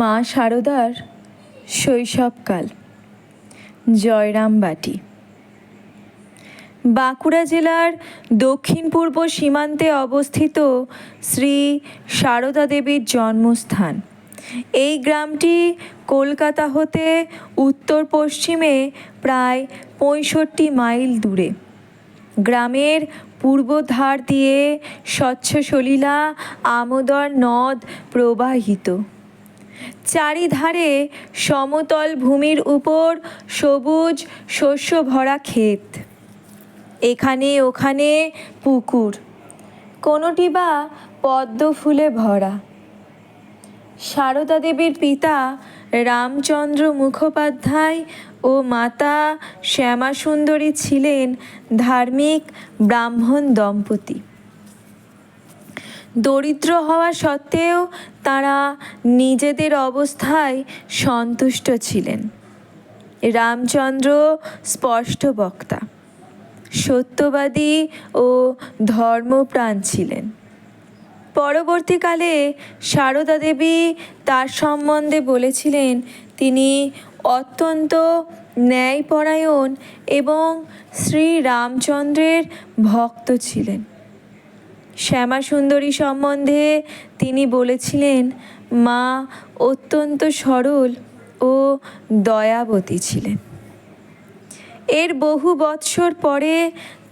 মা শারদার শৈশবকাল। জয়রামবাটি বাঁকুড়া জেলার দক্ষিণ পূর্ব সীমান্তে অবস্থিত শ্রী সারদা দেবীর জন্মস্থান। এই গ্রামটি কলকাতা হতে উত্তর পশ্চিমে প্রায় পঁয়ষট্টি মাইল দূরে। গ্রামের পূর্ব ধার দিয়ে স্বচ্ছ সলিলা আমোদর নদ প্রবাহিত। চারিধারে সমতল ভূমির উপর সবুজ শস্য ভরা ক্ষেত। এখানে ওখানে পুকুর। কোনোটি বা পদ্ম ফুলে ভরা। সারদা দেবীর পিতা রামচন্দ্র মুখোপাধ্যায় ও মাতা শ্যামাসুন্দরী ছিলেন ধার্মিক ব্রাহ্মণ দম্পতি। দরিদ্র হওয়া সত্ত্বেও তারা নিজেদের অবস্থায় সন্তুষ্ট ছিলেন। রামচন্দ্র স্পষ্ট বক্তা। সত্যবাদী ও ধর্মপ্রাণ ছিলেন। পরবর্তীকালে সারদা দেবী তার সম্বন্ধে বলেছিলেন, তিনি অত্যন্ত ন্যায়পরায়ণ এবং শ্রী রামচন্দ্রের ভক্ত ছিলেন। শ্যামাসুন্দরী সম্বন্ধে তিনি বলেছিলেন, মা অত্যন্ত সরল ও দয়াবতী ছিলেন। এর বহু বৎসর পরে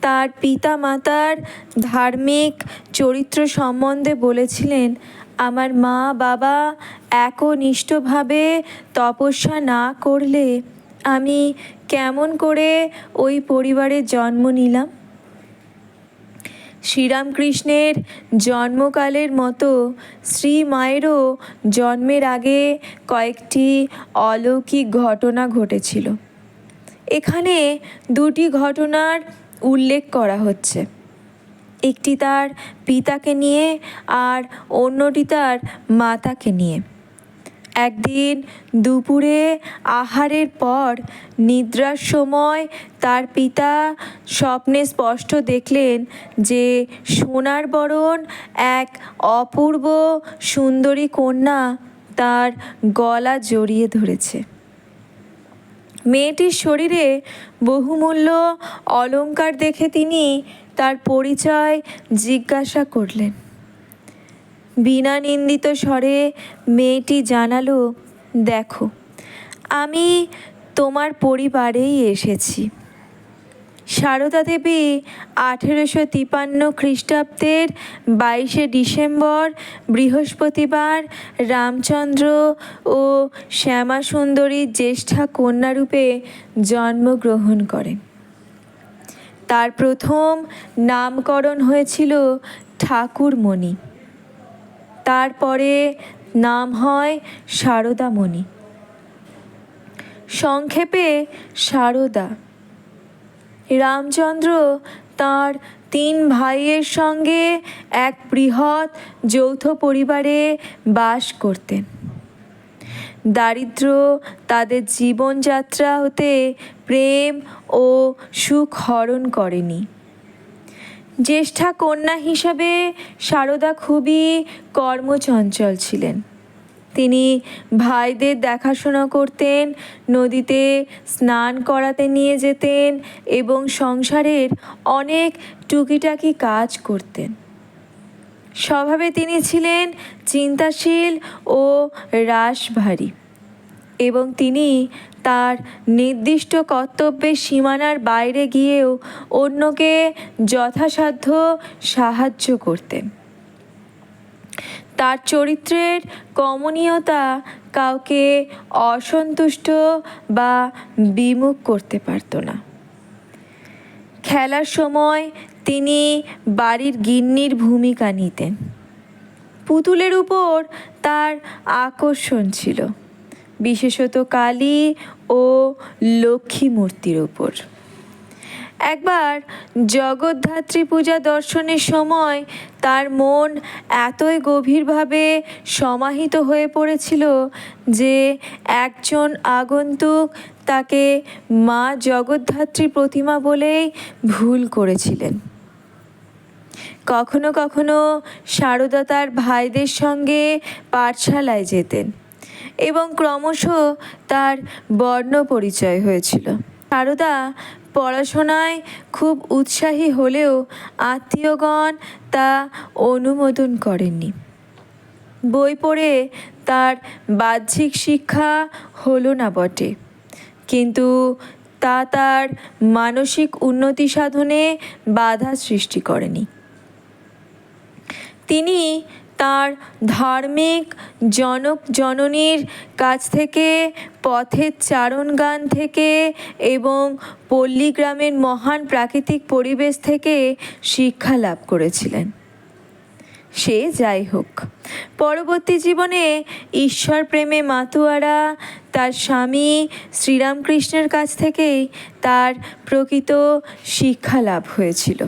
তার পিতা মাতার ধার্মিক চরিত্র সম্বন্ধে বলেছিলেন, আমার মা বাবা একনিষ্ঠভাবে তপস্যা না করলে আমি কেমন করে ওই পরিবারে জন্ম নিলাম? শ্রীরামকৃষ্ণের জন্মকালের মতো শ্রী মায়েরও জন্মের আগে কয়েকটি অলৌকিক ঘটনা ঘটেছিল। এখানে দুটি ঘটনার উল্লেখ করা হচ্ছে। একটি তার পিতাকে নিয়ে আর অন্যটি তার মাতাকে নিয়ে। একদিন দুপুরে আহারের পর নিদ্রার সময় তার পিতা স্বপ্নে স্পষ্ট দেখলেন যে সোনার বরণ এক অপূর্ব সুন্দরী কন্যা তার গলা জড়িয়ে ধরেছে। মেয়েটির শরীরে বহুমূল্য অলঙ্কার দেখে তিনি তার পরিচয় জিজ্ঞাসা করলেন। বিনা নিন্দিত স্বরে মেয়েটি জানালো, দেখো, আমি তোমার পরিবারেই এসেছি। সারদা দেবী আঠেরোশো তিপান্ন খ্রিস্টাব্দের বাইশে ডিসেম্বর, বৃহস্পতিবার রামচন্দ্র ও শ্যামা সুন্দরীর জ্যেষ্ঠা কন্যারূপে জন্মগ্রহণ করেন। তার প্রথম নামকরণ হয়েছিল ঠাকুরমণি। তারপরে নাম হয় সারদামণি। সংক্ষেপে সারদা। রামচন্দ্র তার তিন ভাইয়ের সঙ্গে এক বৃহৎ যৌথ পরিবারে বাস করতেন। দারিদ্র তাদের জীবনযাত্রা হতে প্রেম ও সুখ হরণ করেনি। জ্যেষ্ঠা কন্যা হিসাবে সারদা খুবই কর্মচঞ্চল ছিলেন। তিনি ভাইদের দেখাশোনা করতেন, নদীতে স্নান করাতে নিয়ে যেতেন এবং সংসারের অনেক টুকিটাকি কাজ করতেন। স্বভাবে তিনি ছিলেন চিন্তাশীল ও রাশভারী এবং তিনি তার নির্দিষ্ট কর্তব্যের সীমানার বাইরে গিয়েও অন্যকে যথাসাধ্য সাহায্য করতেন। তার চরিত্রের কমনীয়তা কাউকে অসন্তুষ্ট বা বিমুখ করতে পারত না। খেলার সময় তিনি বাড়ির গিন্নির ভূমিকা নিতেন। পুতুলের উপর তার আকর্ষণ ছিল। বিশেষত কালী ও লক্ষ্মী মূর্তির ওপর একবার জগদ্ধাত্রী পূজা দর্শনের সময় তার মন এতই গভীরভাবে সমাহিত হয়ে পড়েছিল যে একজন আগন্তুক তাকে মা জগদ্ধাত্রী প্রতিমা বলেই ভুল করেছিলেন। কখনো কখনো সারদা তার ভাইদের সঙ্গে পাঠশালায় যেতেন। এবং ক্রমশ তার বর্ণ পরিচয় হয়েছিল। সারদা পড়াশোনায় খুব উৎসাহী হলেও আত্মীয়গণ তা অনুমোদন করেননি। বই পড়ে তার বাহ্যিক শিক্ষা হলো না বটে, কিন্তু তা তার মানসিক উন্নতি সাধনে বাধা সৃষ্টি করেনি। তিনি তার ধার্মিক জনক জননীর কাছ থেকে, পথের চারণ গান থেকে এবং পল্লীগ্রামের মহান প্রাকৃতিক পরিবেশ থেকে শিক্ষা লাভ করেছিলেন। সে যাই হোক, পরবর্তী জীবনে ঈশ্বর প্রেমে মাতুয়ারা তার স্বামী শ্রীরামকৃষ্ণের কাছ থেকেই তার প্রকৃত শিক্ষা লাভ হয়েছিল।